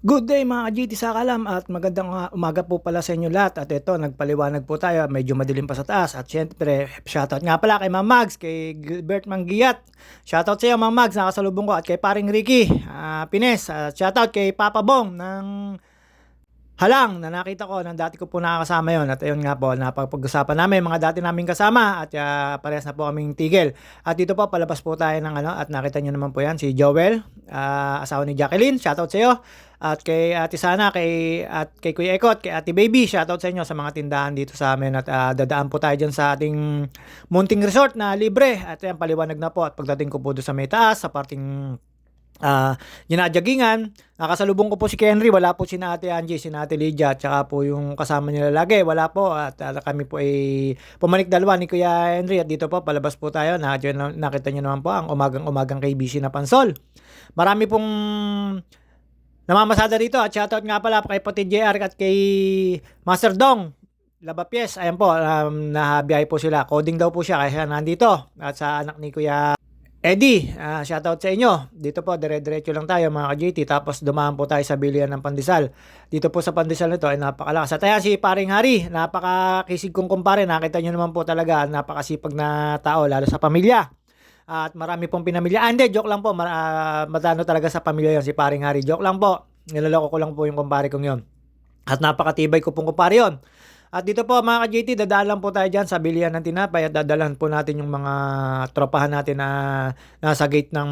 Good day mga ka-GT sa kalam at magandang uh, umaga po pala sa inyo lahat. At ito nagpaliwanag po tayo medyo madilim pa sa taas. At syempre shoutout nga pala kay Ma'am Mags kay Gilbert Manggiyat shoutout sa iyo Ma'am Mags nakasalubong ko. At kay paring Ricky uh, Pines. At shoutout kay Papa Bong ng halang na nakita ko nang dati ko po nakakasama yon at ayun nga po napapag-usapan namin mga dati naming kasama at uh, parehas na po kaming tigil. At dito po palabas po tayo ng ano at nakita nyo naman po yan si Joel uh, asawa ni Jacqueline. Shoutout sa iyo at kay Ate Sana kay at kay Kuya Ekot kay Ate Baby. Shoutout sa inyo sa mga tindahan dito sa amin. At uh, dadaan po tayo dyan sa ating munting resort na libre. At yan paliwanag na po. At pagdating ko po doon sa may taas sa parting uh, ginadyagingan. Nakasalubong ko po si Henry, wala po si Ate Angie, si Ate Lydia, at saka po yung kasama nila lagi, wala po. At uh, kami po ay pumanik dalawa ni Kuya Henry at dito po palabas po tayo. Na, nakita niyo naman po ang umagang-umagang kay BC na pansol. Marami pong namamasada dito at shoutout nga pala kay Pati JR at kay Master Dong. Laba Pies, ayan po, um, nahabiyahe po sila. Coding daw po siya kaya nandito. At sa anak ni Kuya Eddie, uh, shoutout sa inyo. Dito po, dire-diretso lang tayo mga ka-JT. Tapos dumaan po tayo sa bilian ng pandesal. Dito po sa pandesal nito ay napakalakas. At ayan si Paring Hari, napakakisig kong kumpare. Nakita nyo naman po talaga, napakasipag na tao, lalo sa pamilya. At marami pong pinamilya. Ah, hindi, joke lang po. Mar- uh, matano talaga sa pamilya yon si Paring Hari. Joke lang po. Niloloko ko lang po yung kumpare kong yon. At napakatibay ko pong kumpare yon. At dito po mga ka-JT, dadaan po tayo dyan sa bilihan ng tinapay at dadalhan po natin yung mga tropahan natin na nasa gate ng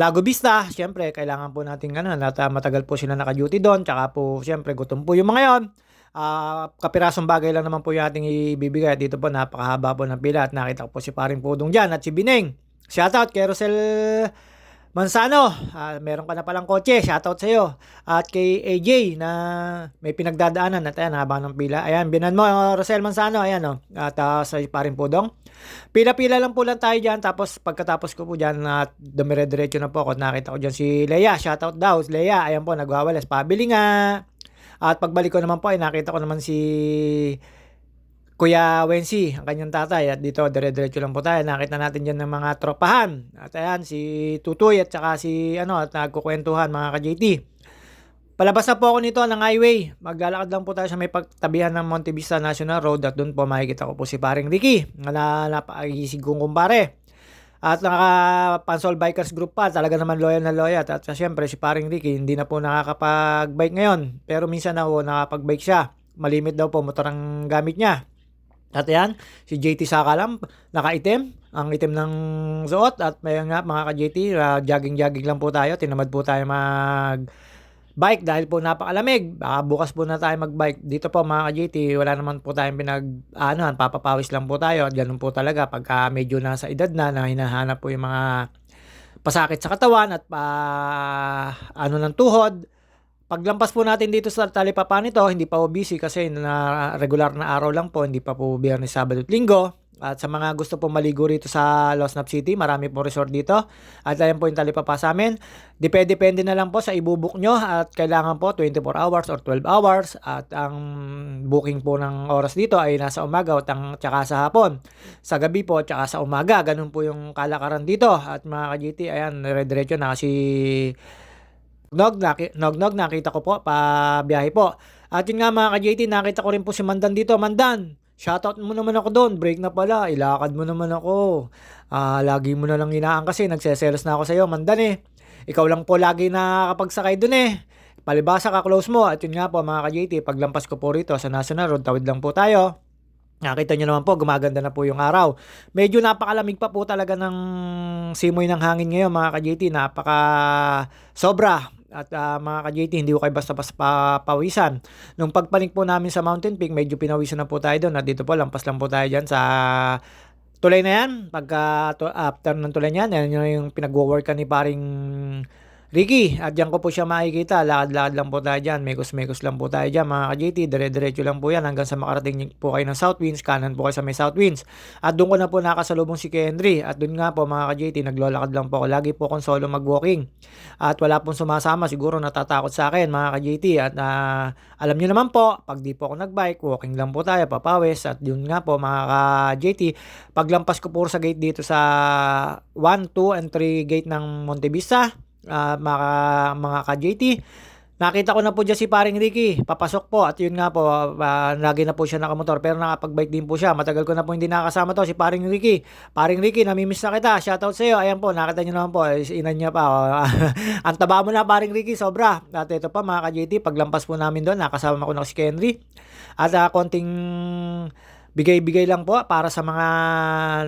Lago Vista. Siyempre, kailangan po natin ano, matagal po sila naka-duty doon. Tsaka po, siyempre, gutom po yung mga yon. Uh, kapirasong bagay lang naman po yung ating ibibigay. Dito po, napakahaba po ng pila at nakita ko po si paring Pudong dyan at si Bineng. Shoutout kay Rosel Mansano, uh, meron ka na palang kotse, shoutout sa iyo. At kay AJ na may pinagdadaanan at ayan, habang ng pila. Ayan, binan mo, uh, Rosel Mansano, ayan o. Oh. At uh, sa paring pudong. Pila-pila lang po lang tayo dyan. Tapos pagkatapos ko po dyan, at uh, dumire-diretso na po ako. Nakita ko dyan si Leia, shoutout daw. Leia, ayan po, nagwawalas. Pabili nga. At pagbalik ko naman po, ay nakita ko naman si Kuya Wensi, ang kanyang tatay. At dito, dire-diretso lang po tayo. Nakita natin dyan ng mga tropahan. At ayan, si Tutoy at saka si, ano, at nagkukwentuhan, mga ka-JT. Palabas na po ako nito ng highway. Maglalakad lang po tayo sa may pagtabihan ng Monte Vista National Road at doon po makikita ko po si paring Ricky na napagisig kong kumpare. At naka Pansol Bikers Group pa, talaga naman loyal na loyal. At, at syempre si paring Ricky hindi na po nakakapag-bike ngayon. Pero minsan na po nakapag-bike siya. Malimit daw po motor ang gamit niya. At yan, si JT Sakalam, nakaitim, ang itim ng suot. At may nga mga ka-JT, uh, jogging-jogging lang po tayo. Tinamad po tayo mag bike dahil po napakalamig. Baka bukas po na tayo mag-bike. Dito po mga ka-JT, wala naman po tayong pinag, ano, papapawis lang po tayo. At ganun po talaga pagka medyo nasa edad na, na hinahanap po yung mga pasakit sa katawan at pa, ano ng tuhod Paglampas po natin dito sa talipapa nito, hindi pa po busy kasi na regular na araw lang po, hindi pa po biyernes, sabado at linggo. At sa mga gusto po maligo rito sa Losnap City, marami po resort dito. At ayan po yung talipapa sa amin. Depende-depende na lang po sa ibubuk nyo at kailangan po 24 hours or 12 hours. At ang booking po ng oras dito ay nasa umaga at ang tsaka sa hapon. Sa gabi po tsaka sa umaga, ganun po yung kalakaran dito. At mga ka-GT, ayan, dire-diretso na kasi Nog, naki, nog, nog, nakita ko po, pa biyahe po. At yun nga mga ka-JT, nakita ko rin po si Mandan dito. Mandan, shoutout mo naman ako doon. Break na pala, ilakad mo naman ako. Uh, lagi mo na lang inaan kasi nagseselos na ako sa iyo, Mandan eh. Ikaw lang po lagi nakakapagsakay doon eh. Palibasa ka close mo. At yun nga po mga ka-JT, paglampas ko po rito sa National Road, tawid lang po tayo. Nakita nyo naman po, gumaganda na po yung araw. Medyo napakalamig pa po talaga ng simoy ng hangin ngayon mga ka-JT. Napaka sobra at uh, mga ka-JT, hindi ko kayo basta-basta pawisan. Nung pagpanik po namin sa Mountain Peak, medyo pinawisan na po tayo doon. At dito po, lampas lang po tayo dyan sa tulay na yan. Pagka after ng tulay niyan, yan yung pinag-work ni paring Ricky, at dyan ko po siya makikita. Lakad-lakad lang po tayo dyan. Mekos-mekos lang po tayo dyan. Mga ka-JT, dire-diretso lang po yan hanggang sa makarating po kayo ng South Winds. Kanan po kayo sa may South Winds. At doon ko na po nakasalubong si Henry. At doon nga po mga ka-JT, naglalakad lang po ako. Lagi po akong solo mag-walking. At wala pong sumasama. Siguro natatakot sa akin mga ka-JT. At uh, alam niyo naman po, pag di po ako nag-bike, walking lang po tayo, papawis. At yun nga po mga ka-JT, paglampas ko po sa gate dito sa 1, 2, and 3 gate ng Montevista, uh, mga, mga ka-JT, Nakita ko na po dyan si paring Ricky, papasok po at yun nga po, ah, lagi na po siya nakamotor pero nakapag-bike din po siya. Matagal ko na po hindi nakasama to, si paring Ricky. Paring Ricky, namimiss na kita, shoutout sa iyo. Ayan po, nakita niyo naman po, inan niya pa. oh. Ang taba mo na paring Ricky, sobra. At ito pa mga ka-JT, paglampas po namin doon, nakasama ko na si Kenry. At ah, konting bigay-bigay lang po para sa mga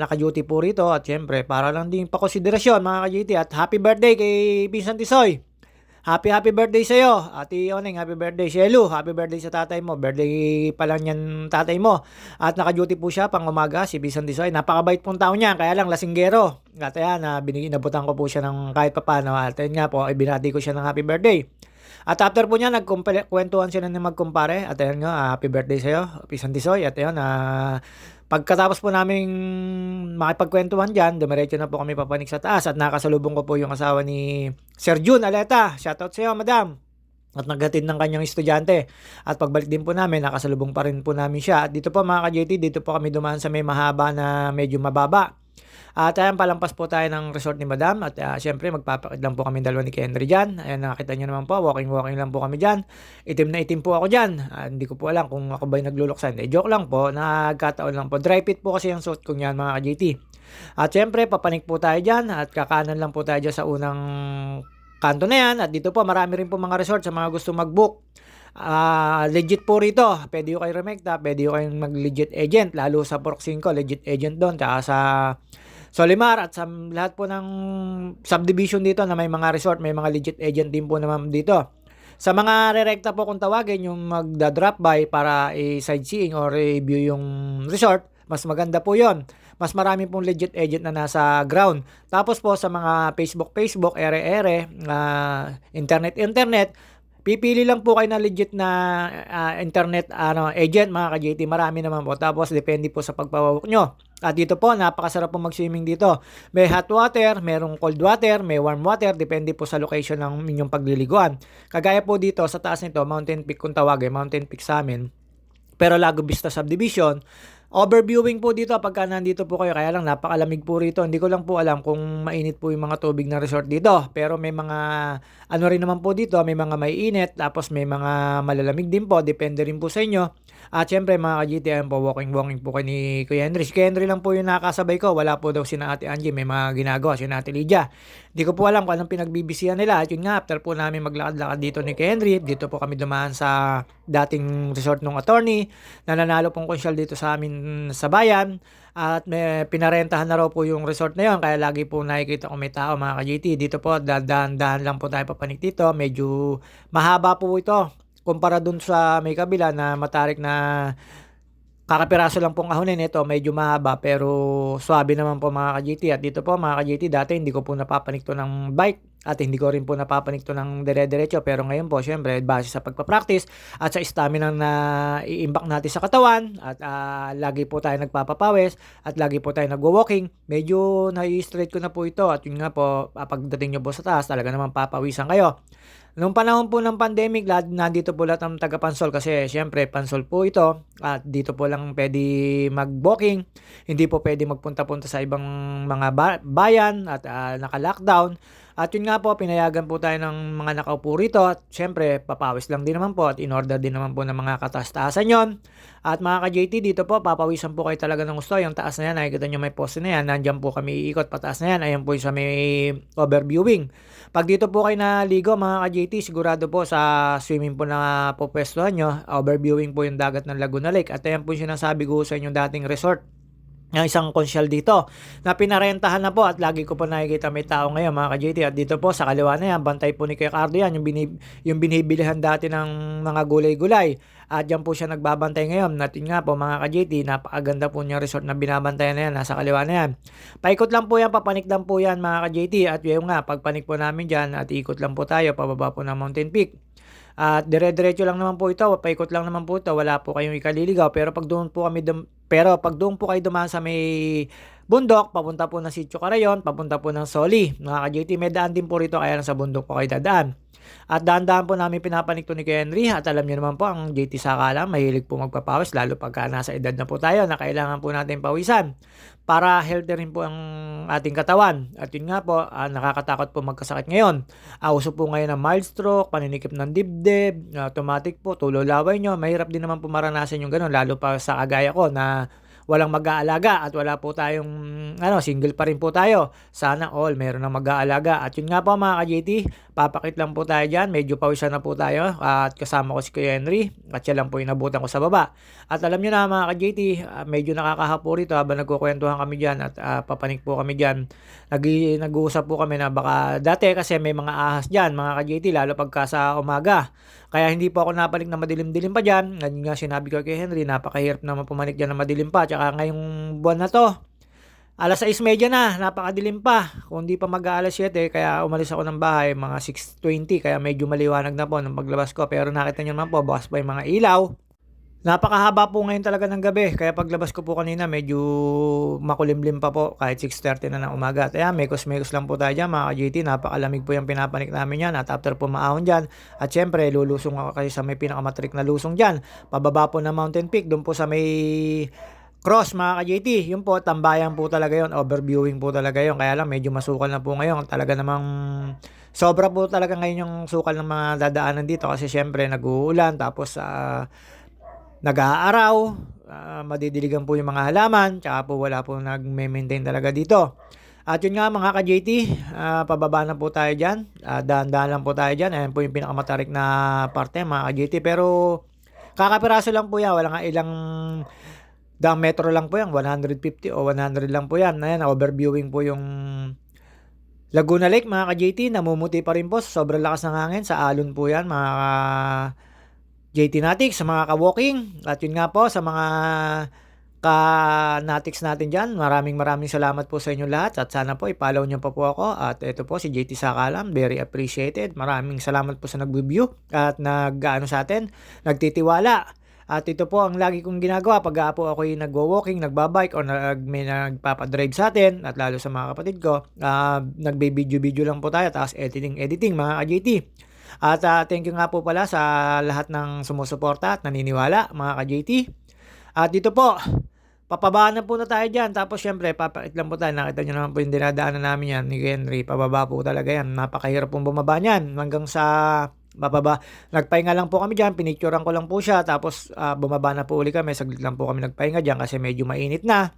naka-duty po rito at syempre para lang din pa konsiderasyon mga ka-JT at happy birthday kay Vincent Tisoy. Happy happy birthday sa iyo. Ate Oneng, happy birthday. Shelu, happy birthday sa tatay mo. Birthday pa lang yan tatay mo. At naka-duty po siya pang umaga si Vincent Tisoy. Napakabait pong tao niya, kaya lang lasinggero. At ayan, na binigyan nabutan ko po siya ng kahit papano. At ayun nga po, ibinati ko siya ng happy birthday. At after po niya, nagkwentuhan sila na magkumpare. At ayun nga, ah, happy birthday sa'yo, Vincent Tisoy. At ayun, ah, pagkatapos po namin makipagkwentuhan dyan, dumiretso na po kami papanik sa taas at nakasalubong ko po yung asawa ni Sir Jun Aleta. Shoutout sa iyo, madam. At naghatid ng kanyang estudyante. At pagbalik din po namin, nakasalubong pa rin po namin siya. At dito po mga ka-JT, dito po kami dumaan sa may mahaba na medyo mababa. At ayan, palampas po tayo ng resort ni Madam. At uh, syempre, magpapakit lang po kami dalawa ni Kendry dyan. Ayan, nakita nyo naman po, walking-walking lang po kami dyan. Itim na itim po ako dyan. Ah, hindi ko po alam kung ako ba'y nagluluksan. Eh, joke lang po, nagkataon lang po. Dry fit po kasi yung suit ko yan mga ka-JT. At syempre, papanik po tayo dyan. At kakanan lang po tayo dyan sa unang kanto na yan. At dito po, marami rin po mga resort sa mga gusto mag-book. Ah, legit po rito. Pwede ko kayo remekta, pwede ko kayong mag-legit agent, lalo sa Pork 5, legit agent doon. Tsaka sa Solimar at sa lahat po ng subdivision dito na may mga resort, may mga legit agent din po naman dito. Sa mga rerekta po kung tawagin, yung magda-drop by para i-sightseeing or i-view yung resort, mas maganda po yon mas marami pong legit agent na nasa ground. Tapos po sa mga Facebook, Facebook, ere-ere, uh, internet, internet, Pipili lang po kayo na legit na uh, internet ano agent mga ka-JT. Marami naman po. Tapos depende po sa pagpawawak nyo. At dito po, napakasarap po mag-swimming dito. May hot water, merong cold water, may warm water. Depende po sa location ng inyong pagliliguan. Kagaya po dito sa taas nito, Mountain Peak kung tawagin, Mountain Peak sa amin. Pero Lago Vista Subdivision, Overviewing po dito pagka nandito po kayo. Kaya lang napakalamig po rito. Hindi ko lang po alam kung mainit po yung mga tubig na resort dito. Pero may mga ano rin naman po dito. May mga may init. Tapos may mga malalamig din po. Depende rin po sa inyo. At syempre mga ka-GTM po, walking-walking po kay ni Kuya Henry. Si Kuya Henry lang po yung nakasabay ko. Wala po daw si na Ate Angie. May mga ginagawa si Ate Lydia. Hindi ko po alam kung anong pinagbibisihan nila. At yun nga, after po namin maglakad-lakad dito ni Kuya Henry, dito po kami dumaan sa dating resort ng attorney na nanalo pong konsyal dito sa amin sa bayan. At may pinarentahan na raw po yung resort na yon kaya lagi po nakikita ko may tao mga ka-GT. Dito po, dahan-dahan lang po tayo papanik dito. Medyo mahaba po ito kumpara dun sa may kabila na matarik na kakapiraso lang pong ahonin ito medyo mahaba pero swabe naman po mga ka-GT at dito po mga ka-GT dati hindi ko po napapanik to ng bike at hindi ko rin po napapanik to ng dire-diretso. Pero ngayon po syempre base sa pagpa-practice at sa stamina na i-imbak natin sa katawan at uh, lagi po tayo nagpapapawis at lagi po tayo nagwo-walking medyo na-straight ko na po ito. At yun nga po pagdating nyo po sa taas talaga naman papawisan kayo Noong panahon po ng pandemic, lahat, nandito po lahat ng taga-pansol kasi syempre pansol po ito at dito po lang pwede mag-booking. Hindi po pwede magpunta-punta sa ibang mga bayan at uh, naka-lockdown. At yun nga po, pinayagan po tayo ng mga nakaupo rito at syempre papawis lang din naman po at in-order din naman po ng mga kataas-taasan yon. At mga ka-JT dito po, papawisan po kayo talaga ng gusto. Yung taas na yan, nakikita nyo may poste na yan. Nandiyan po kami iikot pataas na yan. Ayan po yung sa may overviewing. Pag dito po kayo naligo mga ka-JT, sigurado po sa swimming po na pupwestuhan nyo, overviewing po yung dagat ng Laguna Lake. At ayan po yung sinasabi ko sa inyong dating resort ng isang konsyal dito na pinarentahan na po at lagi ko po nakikita may tao ngayon mga ka-JT at dito po sa kaliwa na yan bantay po ni Kuya Cardo yan yung, binib, yung binibilihan dati ng mga gulay-gulay. At dyan po siya nagbabantay ngayon. Natin nga po mga ka-JT napakaganda po niya resort na binabantayan na yan nasa kaliwa na yan. Paikot lang po yan papanik lang po yan mga ka-JT at yung nga pagpanik po namin dyan at ikot lang po tayo pababa po ng Mountain Peak. At dire-diretso lang naman po ito, paikot lang naman po ito, wala po kayong ikaliligaw. Pero pag doon po kami, pero pag doon po kayo dumaan sa may bundok, papunta po ng Sitio Carayon, papunta po ng Soli. Mga ka-JT, may daan din po rito kaya nasa bundok po kayo dadaan. At dahan-dahan po namin pinapanik to ni Kuya Henry at alam niyo naman po ang JT Sakala mahilig po magpapawis lalo pagka nasa edad na po tayo na kailangan po natin pawisan para healthy rin po ang ating katawan. At yun nga po, ah, nakakatakot po magkasakit ngayon. Ah, uso po ngayon ng mild stroke, paninikip ng dibdib, automatic po, tulo laway nyo. Mahirap din naman po maranasan yung ganun, lalo pa sa kagaya ko na walang mag-aalaga at wala po tayong ano, single pa rin po tayo. Sana all meron ng mag-aalaga. At yun nga po mga ka-JT, papakit lang po tayo dyan. Medyo pawisan na po tayo at kasama ko si Kuya Henry at siya lang po inabutan ko sa baba. At alam nyo na mga ka-JT, ah, medyo nakakahapo rito habang nagkukwentuhan kami dyan at ah, papanik po kami dyan. Nag nag-uusap po kami na baka dati kasi may mga ahas dyan mga ka-JT lalo pagka sa umaga. Kaya hindi po ako napalik na madilim-dilim pa dyan. Ganyan nga sinabi ko kay Henry, napakahirap naman pumanik dyan na madilim pa. Tsaka ngayong buwan na to, alas 6.30 na, napakadilim pa. Kung di pa mag alas 7, kaya umalis ako ng bahay, mga 6.20, kaya medyo maliwanag na po nung paglabas ko. Pero nakita nyo naman po, bukas pa yung mga ilaw. Napakahaba po ngayon talaga ng gabi, kaya paglabas ko po kanina, medyo makulimlim pa po, kahit 6.30 na ng umaga. At ayan, mekos-mekos lang po tayo dyan, mga ka-GT, napakalamig po yung pinapanik namin yan. At after po maahon dyan, at syempre, lulusong ako kayo sa may pinakamatrik na lusong dyan. Pababa po ng Mountain Peak, doon po sa may cross mga ka-JT. Yun po, tambayan po talaga yon overviewing po talaga yon Kaya lang medyo masukal na po ngayon. Talaga namang sobra po talaga ngayon yung sukal ng mga dadaanan dito kasi syempre nag-uulan tapos uh, nag-aaraw, uh, madidiligan po yung mga halaman, tsaka po wala po nag-maintain talaga dito. At yun nga mga ka-JT, uh, pababa na po tayo dyan. Uh, dahan-dahan lang po tayo dyan. Ayan po yung pinakamatarik na parte mga ka-JT. Pero kakapiraso lang po yan. Wala nga ilang daang metro lang po yan. 150 o 100 lang po yan. Ayan, overviewing po yung Laguna Lake mga ka-JT. Namumuti pa rin po. Sobrang lakas ng hangin. Sa alon po yan mga ka JT Natics, sa mga ka-walking, at yun nga po sa mga ka-natics natin dyan. Maraming maraming salamat po sa inyo lahat at sana po i-follow nyo pa po ako. At ito po si JT Sakalam, very appreciated. Maraming salamat po sa nag-review at nag-ano sa atin, nagtitiwala. At ito po ang lagi kong ginagawa pag po ako yung nagwo-walking, nagbabike o nag, may nagpapadrive sa atin at lalo sa mga kapatid ko. Uh, nagbe-video-video lang po tayo tapos editing-editing mga ka-JT. At uh, thank you nga po pala sa lahat ng sumusuporta at naniniwala mga ka-JT. At dito po, papabaan na po na tayo dyan. Tapos syempre, papakit lang po tayo. Nakita nyo naman po yung dinadaanan namin yan ni Henry. Pababa po talaga yan. Napakahirap pong bumaba niyan. Hanggang sa bababa. Nagpahinga lang po kami dyan. Pinicturean ko lang po siya. Tapos uh, bumaba na po uli kami. Saglit lang po kami nagpahinga dyan kasi medyo mainit na.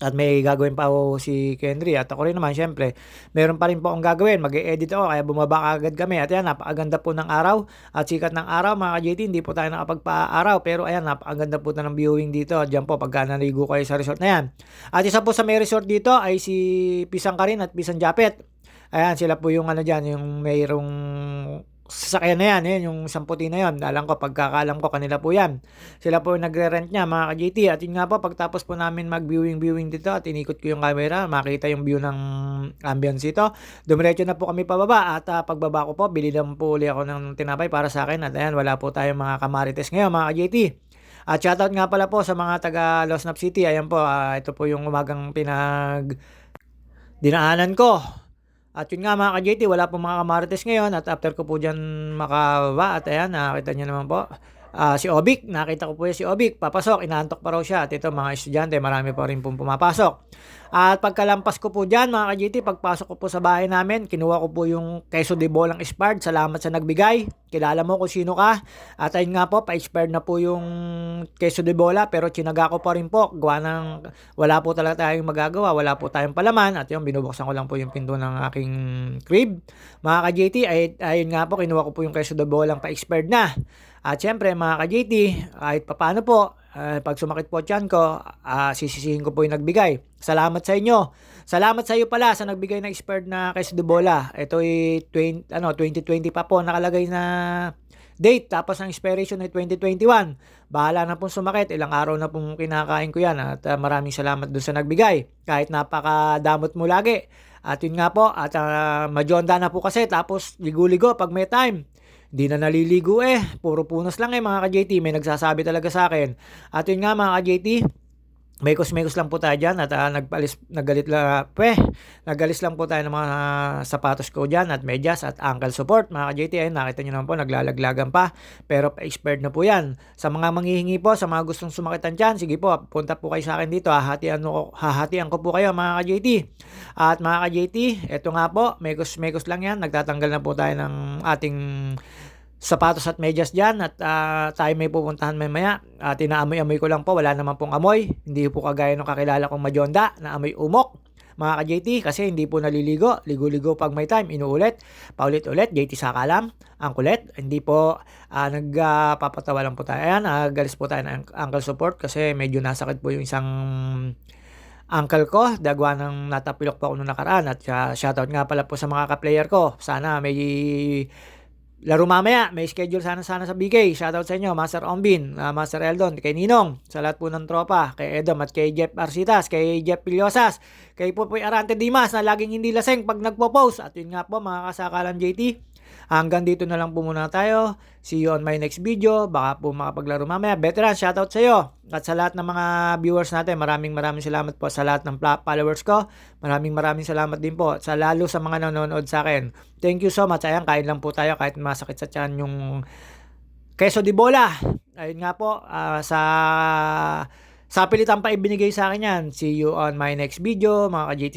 At may gagawin pa ako si Henry at ako rin naman syempre. Meron pa rin po akong gagawin. mag-edit ako kaya bumaba agad kami. At yan, napakaganda po ng araw. At sikat ng araw mga ka-JT, hindi po tayo nakapagpa-araw. Pero ayan, napakaganda po na ng viewing dito. At dyan po, pagka naligo kayo sa resort na yan. At isa po sa may resort dito ay si Pisang Karin at Pisang Japet. Ayan, sila po yung ano dyan, yung mayroong sasakyan na yan, yan yung samputi na yan. Alam ko, pagkakalam ko, kanila po yan. Sila po yung nagre-rent niya, mga ka-GT. At yun nga po, pagtapos po namin mag-viewing-viewing dito at inikot ko yung camera, makita yung view ng ambience ito. Dumiretso na po kami pababa at uh, pagbaba ko po, bili lang po uli ako ng tinapay para sa akin. At ayan, wala po tayong mga kamarites ngayon, mga ka-GT. At shoutout nga pala po sa mga taga Losnap City. Ayan po, uh, ito po yung umagang pinag dinaanan ko at yun nga mga ka-JT, wala pong mga kamarites ngayon at after ko po dyan makababa at ayan, nakakita nyo naman po. Uh, si Obik, nakita ko po yan si Obik, papasok, inaantok pa raw siya. At ito mga estudyante, marami pa rin pong pumapasok. At pagkalampas ko po dyan, mga ka-GT, pagpasok ko po sa bahay namin, kinuha ko po yung queso de bolang expired. Salamat sa nagbigay. Kilala mo kung sino ka. At ayun nga po, pa-expired na po yung queso de bola, pero chinaga ko pa rin po. Gawa ng, wala po talaga tayong magagawa, wala po tayong palaman. At yung binubuksan ko lang po yung pinto ng aking crib. Mga ka-GT, ay, ayun nga po, kinuha ko po yung queso de bolang pa-expired na. At syempre, mga ka-GT, kahit papano po, uh, pag sumakit po tiyan ko, uh, sisisihin ko po yung nagbigay. Salamat sa inyo. Salamat sa iyo pala sa nagbigay ng expired na de bola. Ito ay 20, ano, 2020 pa po nakalagay na date. Tapos ang expiration ay 2021. Bahala na pong sumakit. Ilang araw na pong kinakain ko yan. At uh, maraming salamat dun sa nagbigay. Kahit napakadamot mo lagi. At yun nga po. At uh, majonda na po kasi. Tapos ligo-ligo pag may time. Di na naliligo eh. Puro punos lang eh mga ka-JT. May nagsasabi talaga sa akin. At yun nga mga ka-JT, Mekos-mekos lang po tayo dyan at ah, nagpalis, nagalit la, pwe, nagalis lang po tayo ng mga sapatos ko dyan at medyas at ankle support. Mga ka-JT, nakita nyo naman po, naglalaglagan pa. Pero expired na po yan. Sa mga manghihingi po, sa mga gustong sumakitan dyan, sige po, punta po kayo sa akin dito. Hahatian ko, hahatian ko po kayo mga ka-JT. At mga ka-JT, eto nga po, mekos-mekos lang yan. Nagtatanggal na po tayo ng ating sapatos at medyas dyan at ah, tayo may pupuntahan mamaya. Uh, tinaamoy-amoy ko lang po, wala naman pong amoy. Hindi po kagaya ng kakilala kong majonda na amoy umok. Mga ka-JT, kasi hindi po naliligo. Ligo-ligo pag may time, inuulit. Paulit-ulit, JT Sakalam, ang kulit. Hindi po uh, nagpapatawa lang po tayo. Ayan, uh, galis po tayo ng ankle support kasi medyo nasakit po yung isang uncle ko, dagwa ng natapilok po ako nung nakaraan at uh, shoutout nga pala po sa mga ka-player ko. Sana may Laro mamaya, may schedule sana sana sa BK. Shoutout sa inyo, Master Ombin, uh, Master Eldon, kay Ninong, sa lahat po ng tropa, kay Edom at kay Jeff Arcitas, kay Jeff Pilyosas, kay Pupoy Arante Dimas na laging hindi laseng pag nagpo-post. At yun nga po mga kasakalan JT, hanggang dito na lang po muna tayo. See you on my next video. Baka po makapaglaro mamaya. Veteran, shoutout sa iyo. At sa lahat ng mga viewers natin, maraming maraming salamat po sa lahat ng followers ko. Maraming maraming salamat din po sa lalo sa mga nanonood sa akin. Thank you so much. Ayan, kain lang po tayo kahit masakit sa tiyan yung queso di bola. Ayun nga po, uh, sa sa pilitan pa ibinigay sa akin yan. See you on my next video, mga ka-JT